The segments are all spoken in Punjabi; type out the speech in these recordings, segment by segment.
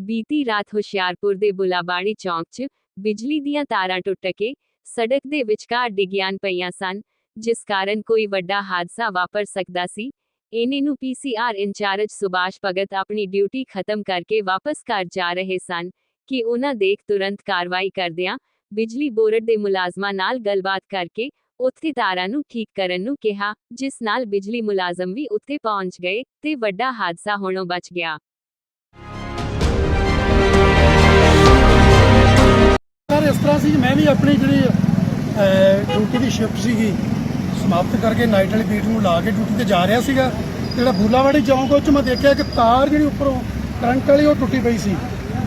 ਬੀਤੀ ਰਾਤ ਹੁਸ਼ਿਆਰਪੁਰ ਦੇ ਬੁਲਾਬਾੜੀ ਚੌਂਕ 'ਚ ਬਿਜਲੀ ਦੀਆਂ ਤਾਰਾਂ ਟੁੱਟ ਕੇ ਸੜਕ ਦੇ ਵਿਚਕਾਰ ਡਿੱਗੀਆਂ ਪਈਆਂ ਸਨ, ਜਿਸ ਕਾਰਨ ਕੋਈ ਵੱਡਾ ਹਾਦਸਾ ਵਾਪਰ ਸਕਦਾ ਸੀ। ਇਹਨੇ ਨੂੰ ਪੀਸੀਆਰ ਇੰਚਾਰਜ ਸੁਭਾਸ਼ ਭਗਤ ਆਪਣੀ ਡਿਊਟੀ ਖਤਮ ਕਰਕੇ ਵਾਪਸ ਘਰ ਜਾ ਰਹੇ ਸਨ ਕਿ ਉਹਨਾਂ ਦੇਖ ਤੁਰੰਤ ਕਾਰਵਾਈ ਕਰਦਿਆਂ ਬਿਜਲੀ ਬੋਰਡ ਦੇ ਮੁਲਾਜ਼ਮਾਂ ਨਾਲ ਗੱਲਬਾਤ ਕਰਕੇ ਉੱਥੇ ਤਾਰਾਂ ਨੂੰ ਠੀਕ ਕਰਨ ਨੂੰ ਕਿਹਾ, ਜਿਸ ਨਾਲ ਬਿਜਲੀ ਮੁਲਾਜ਼ਮ ਵੀ ਉੱਥੇ ਪਹੁੰਚ ਗਏ ਤੇ ਵੱਡਾ ਹਾਦਸਾ ਹੋਣੋਂ ਬਚ ਗਿਆ। ਸੀ ਮੈਂ ਵੀ ਆਪਣੀ ਜਿਹੜੀ ਡਿਊਟੀ ਦੀ ਸ਼ਿਫਟ ਸੀਗੀ, ਸਮਾਪਤ ਕਰਕੇ ਨਾਈਟ ਵਾਲੀ ਬੀਟ ਨੂੰ ਲਾ ਕੇ ਡਿਊਟੀ ਤੇ ਜਾ ਰਿਹਾ ਸੀਗਾ, ਜਿਹੜਾ ਬੂਲਾਵਾੜੀ ਚੌਂਕ ਉਹ 'ਚ ਮੈਂ ਦੇਖਿਆ ਕਿ ਤਾਰ ਜਿਹੜੀ ਉੱਪਰੋਂ ਕਰੰਟ ਵਾਲੀ ਉਹ ਟੁੱਟੀ ਪਈ ਸੀ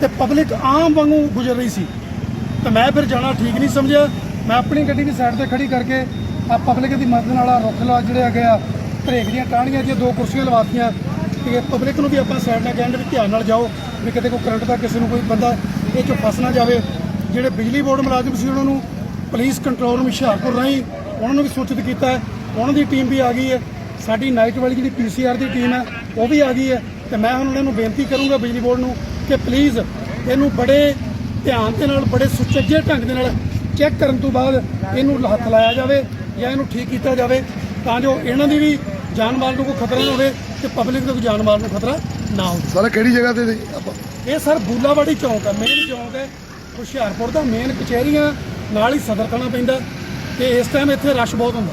ਤੇ ਪਬਲਿਕ ਆਮ ਵਾਂਗੂ ਗੁਜ਼ਰ ਰਹੀ ਸੀ। ਤੇ ਮੈਂ ਫਿਰ ਜਾਣਾ ਠੀਕ ਨਹੀਂ ਸਮਝਿਆ। ਮੈਂ ਆਪਣੀ ਗੱਡੀ ਦੀ ਸਾਈਡ ਤੇ ਖੜੀ ਕਰਕੇ ਆ ਪਬਲਿਕ ਦੀ ਮਦਦ ਨਾਲ ਆਹ ਰੁੱਖ ਲਾ ਜਿਹੜੇ ਹੈਗੇ ਆ ਧਰੇਕ ਦੀਆਂ ਟਾਹਣੀਆਂ ਦੀਆਂ ਦੋ ਕੁਰਸੀਆਂ ਲਵਾਤੀਆਂ ਤੇ ਪਬਲਿਕ ਨੂੰ ਵੀ ਆਪਾਂ ਸਾਈਡ ਨਾਲ ਕਹਿੰਦੇ ਵੀ ਧਿਆਨ ਨਾਲ ਜਾਓ ਵੀ ਕਿਤੇ ਕੋਈ ਕਰੰਟ ਦਾ ਕਿਸੇ ਨੂੰ ਕੋਈ ਬੰਦਾ ਇਹ 'ਚੋਂ ਫਸ ਨਾ ਜਾਵੇ। ਜਿਹੜੇ ਬਿਜਲੀ ਬੋਰਡ ਮੁਲਾਜ਼ਮ ਸੀ ਉਹਨਾਂ ਨੂੰ ਪੁਲਿਸ ਕੰਟਰੋਲ ਰੂਮ ਹੁਸ਼ਿਆਰਪੁਰ ਰਾਹੀਂ ਉਹਨਾਂ ਨੂੰ ਵੀ ਸੂਚਿਤ ਕੀਤਾ ਹੈ। ਉਹਨਾਂ ਦੀ ਟੀਮ ਵੀ ਆ ਗਈ ਹੈ। ਸਾਡੀ ਨਾਈਟ ਵਾਲੀ ਜਿਹੜੀ ਪੀਸੀਆਰ ਦੀ ਟੀਮ ਹੈ ਉਹ ਵੀ ਆ ਗਈ ਹੈ ਤੇ ਮੈਂ ਹੁਣ ਉਹਨਾਂ ਨੂੰ ਬੇਨਤੀ ਕਰੂੰਗਾ ਬਿਜਲੀ ਬੋਰਡ ਨੂੰ ਕਿ ਪਲੀਜ਼ ਇਹਨੂੰ ਬੜੇ ਧਿਆਨ ਦੇ ਨਾਲ ਬੜੇ ਸੁਚੱਜੇ ਢੰਗ ਦੇ ਨਾਲ ਚੈੱਕ ਕਰਨ ਤੋਂ ਬਾਅਦ ਇਹਨੂੰ ਹੱਥ ਲਾਇਆ ਜਾਵੇ ਜਾਂ ਇਹਨੂੰ ਠੀਕ ਕੀਤਾ ਜਾਵੇ ਤਾਂ ਜੋ ਇਹਨਾਂ ਦੀ ਵੀ ਜਾਨ ਮਾਲ ਨੂੰ ਕੋਈ ਖਤਰਾ ਨਾ ਹੋਵੇ ਤੇ ਪਬਲਿਕ ਨੂੰ ਕੋਈ ਜਾਨ ਮਾਲ ਨੂੰ ਖਤਰਾ ਨਾ ਹੋਵੇ। ਸਾਰਾ ਕਿਹੜੀ ਜਗ੍ਹਾ ਤੇ ਆਪਾਂ ਇਹ ਸਰ ਬੂਲਾਵਾੜੀ ਚੌਂਕ ਹੈ ਮੇਨ ਚੌਂਕ ਹੈ। ਹੁਸ਼ਿਆਰਪੁਰ ਦਾ ਮੇਨ ਕਚਹਿਰੀਆਂ ਨਾਲ ਹੀ ਸਦਰ ਥਾਣਾ ਪੈਂਦਾ ਤੇ ਇਸ ਟਾਈਮ ਇੱਥੇ ਰਸ਼ ਬਹੁਤ ਹੁੰਦਾ।